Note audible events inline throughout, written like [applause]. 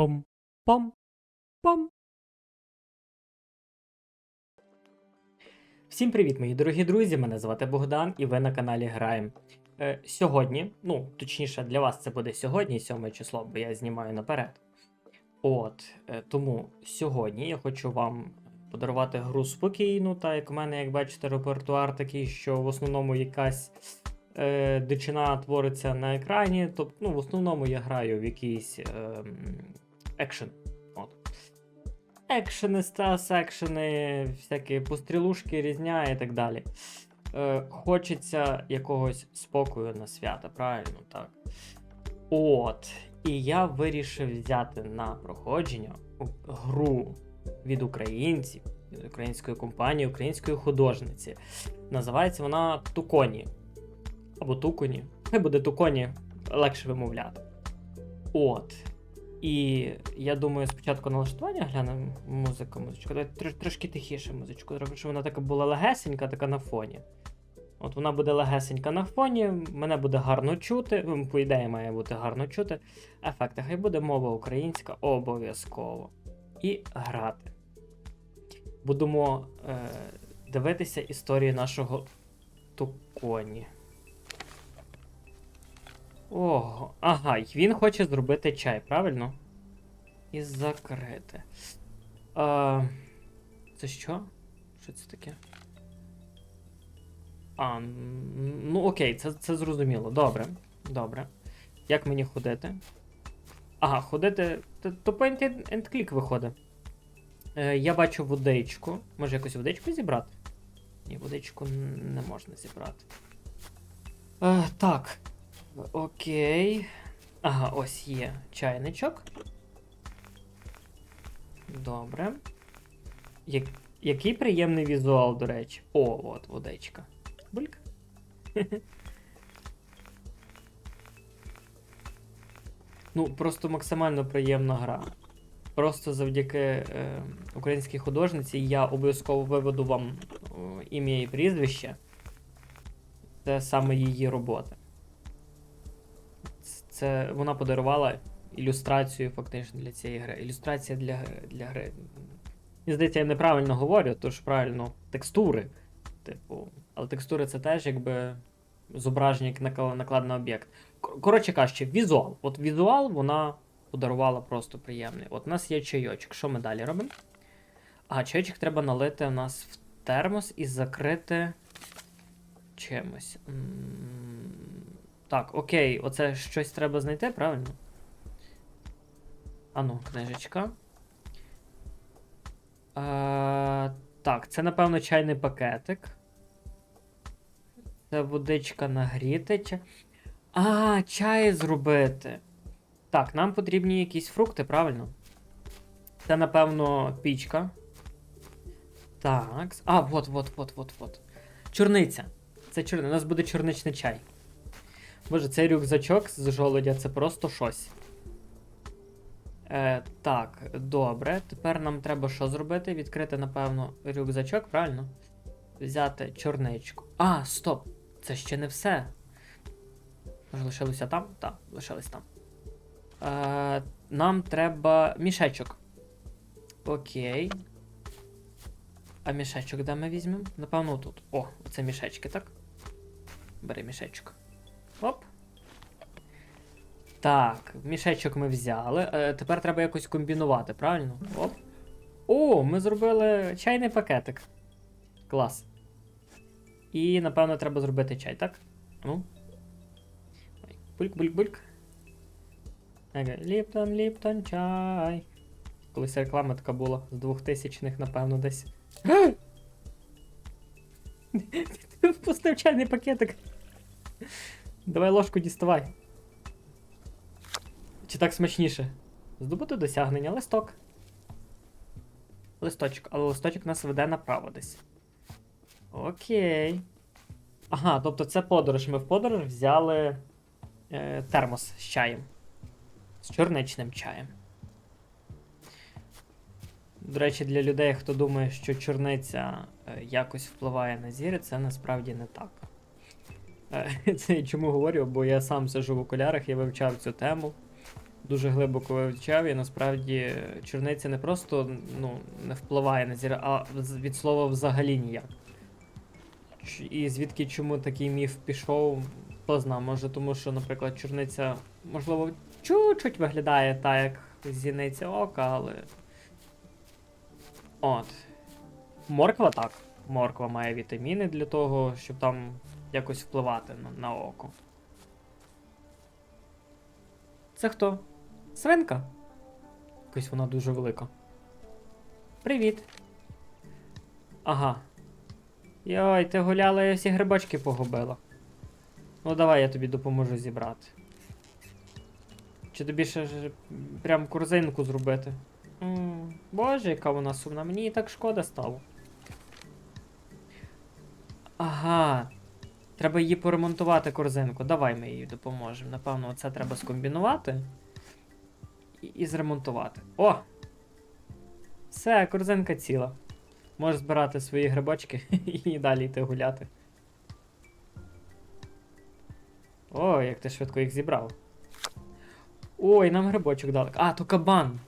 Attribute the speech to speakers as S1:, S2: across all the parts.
S1: Пом, пом. Всім привіт, мої дорогі друзі! Мене звати Богдан, і ви на каналі Граєм. Е, сьогодні, ну, точніше, для вас це буде сьогодні, 7 число, бо я знімаю наперед. От, е, тому сьогодні я хочу вам подарувати гру спокійну, та як у мене, як бачите, репертуар такий, що в основному якась е, дичина твориться на екрані. Тобто, ну, в основному я граю в якийсь е, екшен. От. Екшени, стас, екшени, всякі пострілушки, різня і так далі. Е, хочеться якогось спокою на свята, правильно? Так. От. І я вирішив взяти на проходження гру від українців, від української компанії, української художниці. Називається вона Туконі. Або Туконі. Хай буде Туконі, легше вимовляти. От. І я думаю, спочатку налаштування глянемо музику, музичку. Тр- трошки тихіше музичку зробимо, щоб вона така була легесенька, така на фоні. От вона буде легесенька на фоні, мене буде гарно чути, по ідеї має бути гарно чути. Ефекти, хай буде мова українська обов'язково. І грати. Будемо е, дивитися історію нашого Туконі. Ого, ага, він хоче зробити чай, правильно? І закрити. А, це що? Що це таке? А, ну окей, це, це зрозуміло. Добре. Добре. Як мені ходити? Ага, ходити. То, point and click виходить. Е, я бачу водичку. Може якось водичку зібрати? Ні, водичку не можна зібрати. Е, так. Окей. Ага, ось є чайничок. Добре. Я... Який приємний візуал, до речі. О, от водичка. Бульк. [laughs] ну, просто максимально приємна гра. Просто завдяки е, українській художниці я обов'язково виведу вам е, ім'я і прізвище. Це саме її робота. Це вона подарувала ілюстрацію фактично для цієї гри. Ілюстрація для, для гри. Мені здається, я неправильно говорю, тож правильно текстури. Типу, але текстури це теж якби зображення як накла- накладний об'єкт. Коротше кажучи, візуал. От візуал вона подарувала просто приємний. От у нас є чайочок. Що ми далі робимо? А, чайочок треба налити у нас в термос і закрити чимось. Так, окей, оце щось треба знайти, правильно? Ану, книжечка. А, так, це, напевно, чайний пакетик. Це водичка нагріти. А, чай зробити. Так, нам потрібні якісь фрукти, правильно? Це, напевно, пічка. Так. А, вот, вот, вот, вот, вот. Чорниця. Це чорниця. У нас буде чорничний чай. Боже, цей рюкзачок з жолудя це просто щось. Е, так, добре. Тепер нам треба що зробити? Відкрити, напевно, рюкзачок, правильно? Взяти чорничку. А, стоп! Це ще не все. Може, лишилося там? Так, лишилось там. Е, нам треба мішечок. Окей. А мішечок де ми візьмемо? Напевно, тут. О, це мішечки, так? Бери мішечок. Оп. Так, мішечок ми взяли. Е, тепер треба якось комбінувати, правильно? Оп. О, ми зробили чайний пакетик. Клас. І, напевно, треба зробити чай, так? Ну. Бульк, бульк, бульк. Ага, Ліптон, Ліптон, чай. Колись реклама така була з 2000-х, напевно, десь. Ти впустив [laughs] чайний пакетик. Давай ложку діставай. Чи так смачніше? Здобути досягнення листок. Листочок, але листочок нас веде направо десь. Окей. Ага, тобто це подорож. Ми в подорож взяли е, термос з чаєм. З чорничним чаєм. До речі, для людей, хто думає, що чорниця е, якось впливає на зіри, це насправді не так. Е, [laughs] Це я чому говорю, бо я сам сижу в окулярах, я вивчав цю тему. дуже глибоко вивчав, і насправді чорниця не просто ну, не впливає на зір, а від слова взагалі ніяк. І звідки чому такий міф пішов, хто зна, може тому, що, наприклад, чорниця, можливо, чуть-чуть виглядає так, як зіниця ока, але. От. Морква так. Морква має вітаміни для того, щоб там якось впливати на, на око. Це хто? Свинка? Якась вона дуже велика. Привіт. Ага. Йой, ти гуляла і всі грибочки погубила. Ну давай я тобі допоможу зібрати. Чи тобі ще ж прям корзинку зробити? м Боже, яка вона сумна, мені і так шкода стало. Ага. Треба її поремонтувати корзинку. Давай ми їй допоможемо. Напевно, це треба скомбінувати і, і зремонтувати. О! Все, корзинка ціла. Можеш збирати свої грибочки [laughs] і далі йти гуляти. О, як ти швидко їх зібрав. Ой, нам грибочок дали. А, то кабан.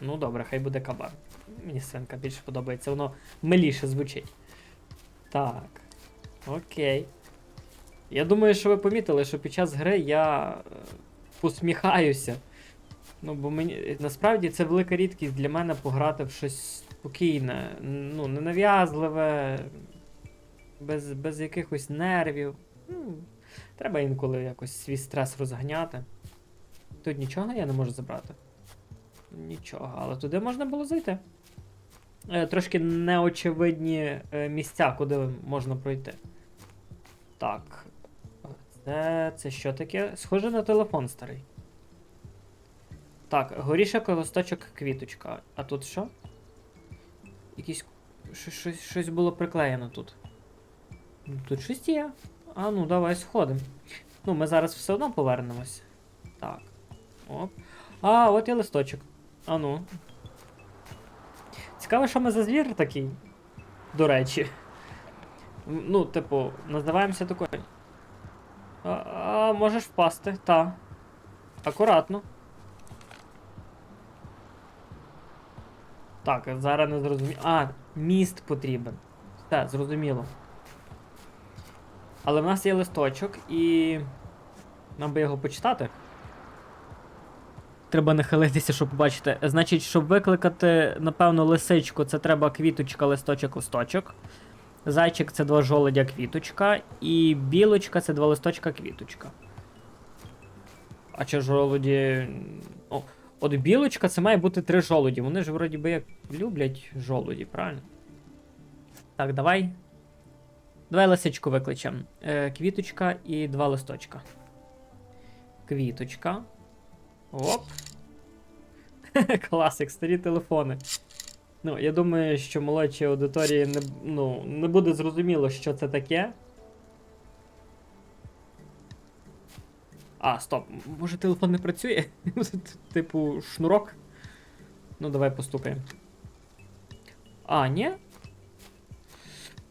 S1: Ну добре, хай буде кабан. Мені свинка більше подобається, воно миліше звучить. Так. Окей. Я думаю, що ви помітили, що під час гри я е, посміхаюся. Ну, бо мені насправді це велика рідкість для мене пограти в щось спокійне, ну, ненав'язливе, без, без якихось нервів. Ну, треба інколи якось свій стрес розганяти. Тут нічого я не можу забрати. Нічого, але туди можна було зайти. Е, трошки неочевидні е, місця, куди можна пройти. Так. Це, це що таке? Схоже на телефон старий. Так, горішок, листочок, квіточка. А тут що? Якісь. щось- Щось, було приклеєно тут. Ну, Тут щось є. А ну, давай сходимо. Ну, ми зараз все одно повернемось. Так. Оп. А, от і листочок. А ну. Цікаво, що ми за звір такий. До речі. Ну, типу, називаємося такою. Можеш впасти, та. Акуратно. Так, зараз не зрозуміло. А, міст потрібен. Так, зрозуміло. Але в нас є листочок і. Нам би його почитати. Треба нахилитися, щоб побачити. Значить, щоб викликати, напевно, лисичку, це треба квіточка, листочок, листочок. Зайчик це два жолудя, квіточка. І білочка це два листочка, квіточка. А чи жолуді. О, от білочка це має бути три жолуді. Вони ж вроді би як люблять жолуді, правильно? Так, давай. Давай лисичку викличем. Е, квіточка і два листочка. Квіточка. Оп. [laughs] Класик, старі телефони. Ну, я думаю, що молодшій аудиторії не, ну, не буде зрозуміло, що це таке. А, стоп. Може телефон не працює? [laughs] Типу, шнурок. Ну, давай постукаємо. А, ні?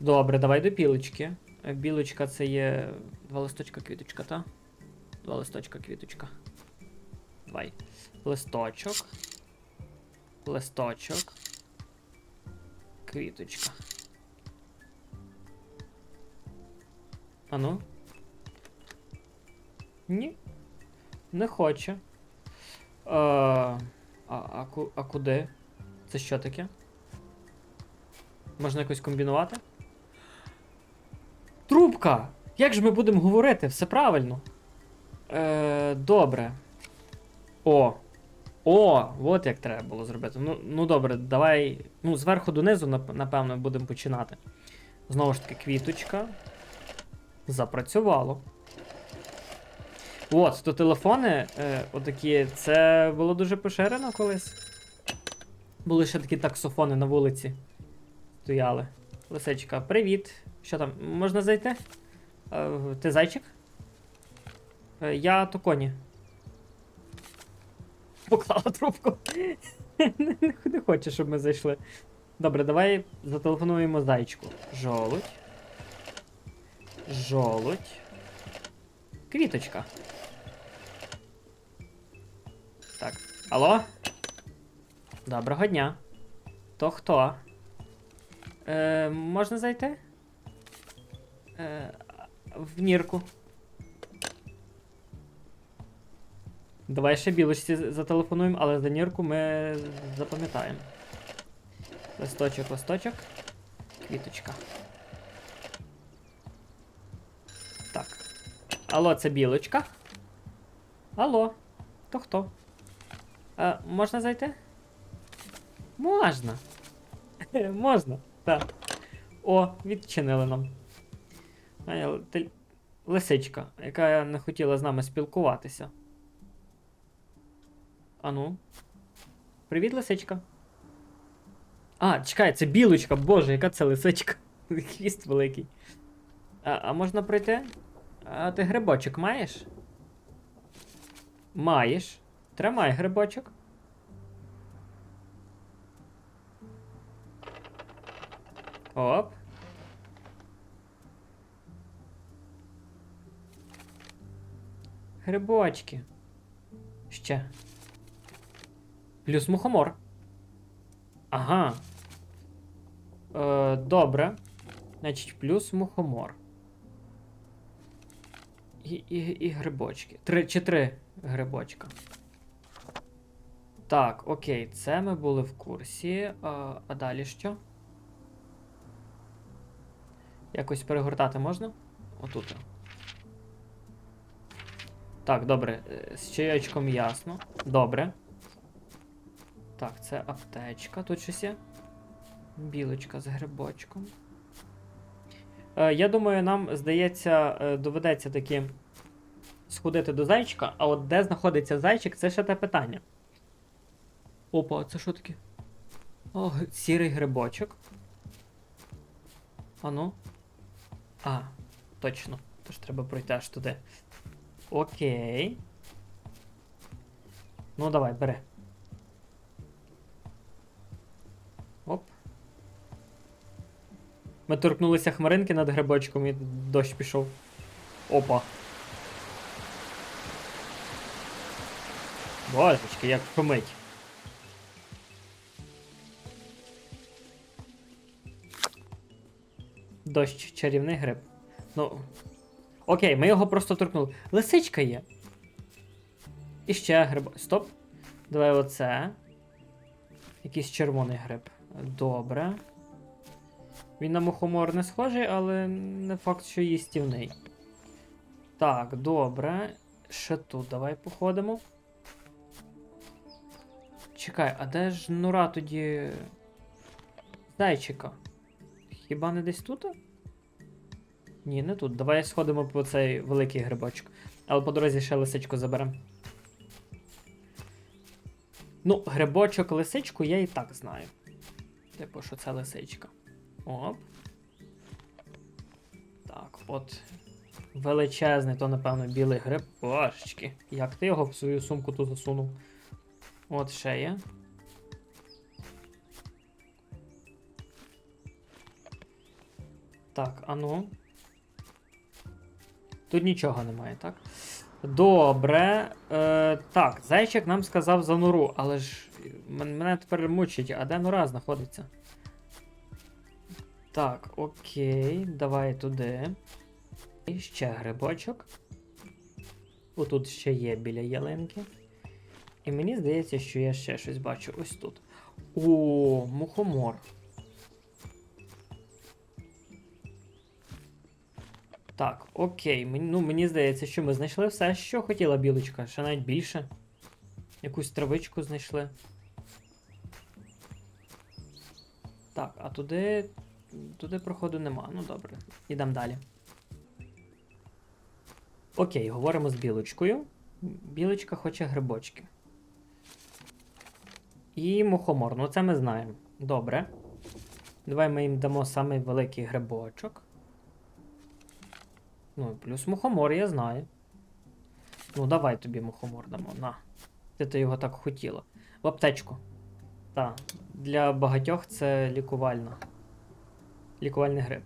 S1: Добре, давай до білочки. Е, Білочка це є. Два листочка квіточка, та? Два листочка квіточка. Давай. Листочок. Листочок. Квіточка. Ану. Ні. Не хоче. Е, а, а, а куди? Це що таке? Можна якось комбінувати? Трубка! Як же ми будемо говорити? Все правильно. Е, добре. О. О, от як треба було зробити. Ну, ну добре, давай. Ну, зверху донизу, напевно, будемо починати. Знову ж таки, квіточка. Запрацювало. От, то телефони е, отакі, це було дуже поширено колись. Були ще такі таксофони на вулиці. Стояли. Лисичка, привіт. Що там? Можна зайти? Е, ти зайчик? Е, я то коні. Поклала трубку. не, хоче, щоб ми зайшли. Добре, давай зателефонуємо зайчику. Жолудь. Жолудь. Квіточка. Так. Алло? Доброго дня. То хто? Е, можна зайти? Е, в нірку. Давай ще білочці зателефонуємо, але за нірку ми запам'ятаємо. Листочок, листочок. Квіточка. Так. Алло, це білочка. Алло. То хто? А, можна зайти? Можна. [laughs] можна, так. О, відчинили нам. Лисичка, яка не хотіла з нами спілкуватися. Ану. Привіт, лисичка. А, чекай, це білочка, боже, яка це лисичка. [laughs] Хвіст великий. А, а можна пройти? А ти грибочок маєш? Маєш. Тримай грибочок. Оп. Грибочки. Ще. Плюс мухомор. Ага. Е, добре. Значить, плюс мухомор. І, і, і грибочки. Три чи три грибочка. Так, окей, це ми були в курсі. А, а далі що? Якось перегортати можна? Отут. Так, добре. е, З чайочком ясно. Добре. Так, це аптечка. Тут щось є. Білочка з грибочком. Е, я думаю, нам, здається, е, доведеться таки сходити до зайчика, а от де знаходиться зайчик, це ще те питання. Опа, це що таке? О, сірий грибочок. Ану. А, точно. Тож треба пройти аж туди. Окей. Ну, давай, бери. Оп. Ми торкнулися хмаринки над грибочком і дощ пішов. Опа. Божечки, як шумить. Дощ, чарівний гриб. Ну. Окей, ми його просто торкнули. Лисичка є. І ще гриб. Стоп. Давай оце. Якийсь червоний гриб. Добре. Він на мухомор не схожий, але не факт, що їстівний. Так, добре. Ще тут давай походимо. Чекай, а де ж нура тоді. Зайчика? Хіба не десь тут? Ні, не тут. Давай сходимо по цей великий грибочок. Але по дорозі ще лисичку заберемо. Ну, грибочок лисичку я і так знаю. Типу, що це лисичка. Оп. Так, от. Величезний, то, напевно, білий гриб. Божечки. Як ти його в свою сумку тут засунув? От ще є. Так, а ну. Тут нічого немає, так? Добре. Е, так, зайчик нам сказав за нору, але ж мене тепер мучить, а де нора знаходиться? Так, окей, давай туди. І ще грибочок. Отут ще є біля ялинки. І мені здається, що я ще щось бачу ось тут. О, мухомор. Так, окей. Ну, мені здається, що ми знайшли все, що хотіла білочка, ще навіть більше. Якусь травичку знайшли. Так, а туди. Туди проходу нема. Ну добре. Ідемо далі. Окей, говоримо з білочкою. Білочка хоче грибочки. І мухомор. Ну це ми знаємо. Добре. Давай ми їм дамо самий великий грибочок. Ну, плюс мухомор, я знаю. Ну, давай тобі мухомор дамо. На. Ти то його так хотіла. В аптечку. Так. Для багатьох це лікувальна. Лікувальний гриб.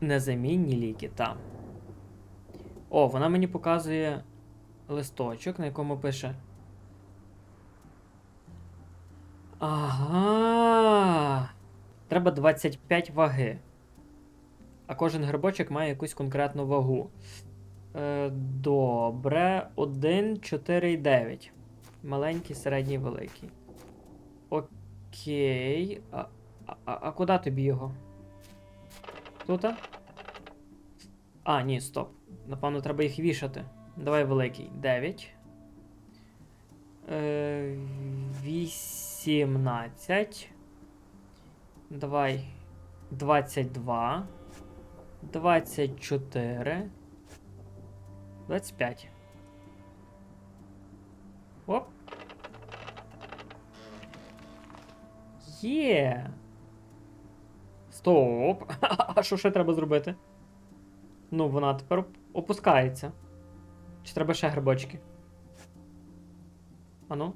S1: Незамінні ліки, так. О, вона мені показує листочок, на якому пише. Ага. Треба 25 ваги. А кожен грибочок має якусь конкретну вагу. Е, добре. 1, 4 і 9. Маленький, середній, великий. Окей. А, а, а а куди тобі його? Тут? А, ні, стоп. Напевно, треба їх вішати. Давай великий. 9. Е, 18. Давай. 22. 24. 25. Оп. Є. Стоп. [laughs] А що ще треба зробити? Ну, вона тепер опускається. Чи треба ще грибочки? Ану.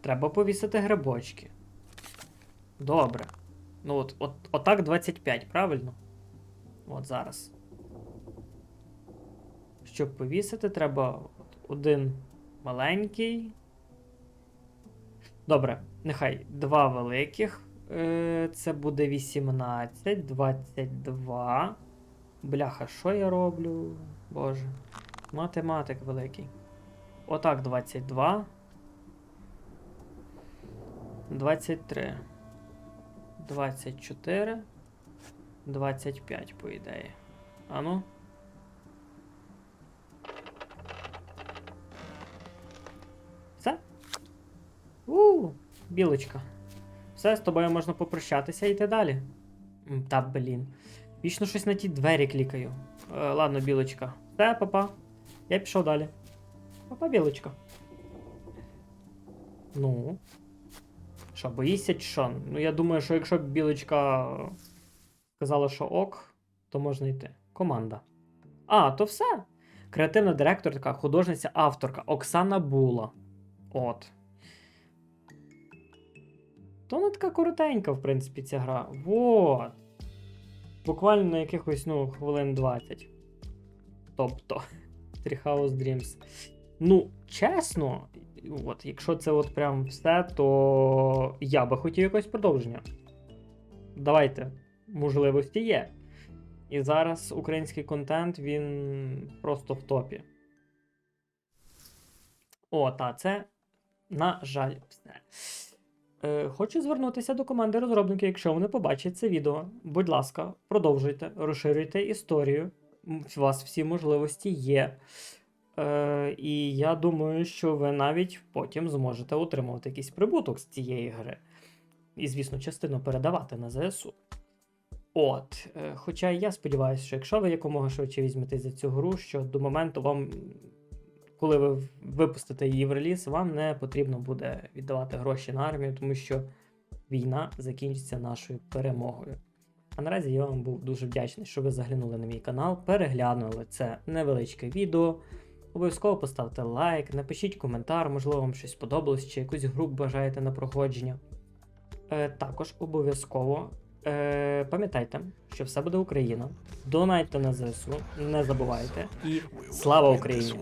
S1: Треба повісити грибочки. Добре. Ну от, от, отак 25, правильно? От зараз. Щоб повісити, треба один маленький. Добре, нехай два великих. Е, Це буде 18, 22. Бляха, що я роблю? Боже. Математик великий. Отак 22. 23. 24. 25, по ідеї. Ану. Білочка. Все, з тобою можна попрощатися і йти далі. Та блін. Вічно щось на ті двері клікаю. Е, ладно, білочка. Все, папа. Я пішов далі. Папа, білочка. Ну. Що, боїшся чи що? Ну, я думаю, що якщо білочка сказала, що ок, то можна йти. Команда. А, то все. Креативна директорка, художниця, авторка Оксана Була. От. То вона така коротенька, в принципі, ця гра. Вот. Буквально на якихось, ну, хвилин 20. Тобто, [laughs] Treehouse Dreams. Ну, чесно, от, якщо це от прям все, то я би хотів якось продовження. Давайте, можливості є. І зараз український контент, він просто в топі. О, та це, на жаль, все. Е, хочу звернутися до команди розробників, якщо вони побачать це відео. Будь ласка, продовжуйте, розширюйте історію. У вас всі можливості є. Е, і я думаю, що ви навіть потім зможете отримувати якийсь прибуток з цієї гри. І, звісно, частину передавати на ЗСУ. От. Е, хоча я сподіваюся, що якщо ви якомога швидше візьметесь за цю гру, що до моменту вам, коли ви випустите її в реліз, вам не потрібно буде віддавати гроші на армію, тому що війна закінчиться нашою перемогою. А наразі я вам був дуже вдячний, що ви заглянули на мій канал, переглянули це невеличке відео. Обов'язково поставте лайк, напишіть коментар, можливо, вам щось сподобалось, чи якусь гру бажаєте на проходження. Е, також обов'язково е, пам'ятайте, що все буде Україна. Донайте на ЗСУ, не забувайте. І слава Україні!